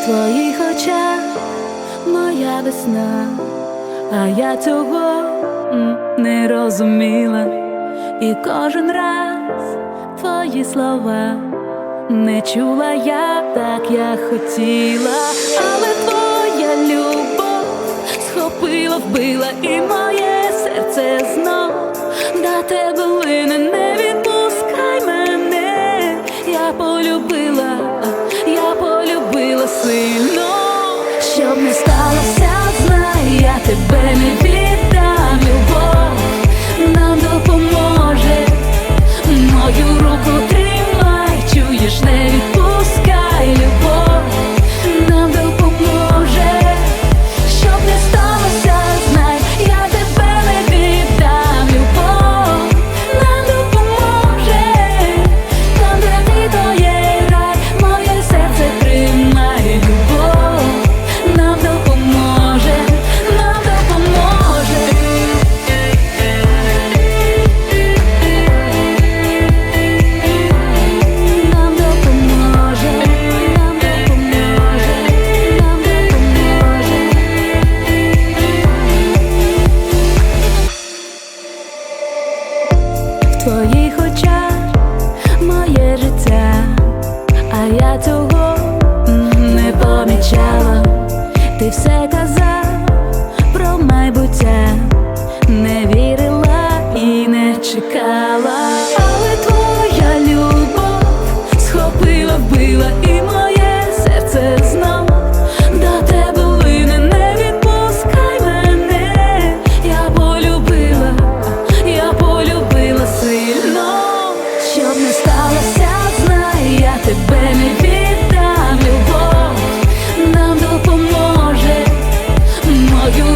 В твоїх очах. Моя весна, а я цього не розуміла, і кожен раз твої слова не чула я так, як хотіла, але твоя любов схопила, вбила і моє серце знов. До тебе лине, не відпускай мене, я полюбила,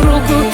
руку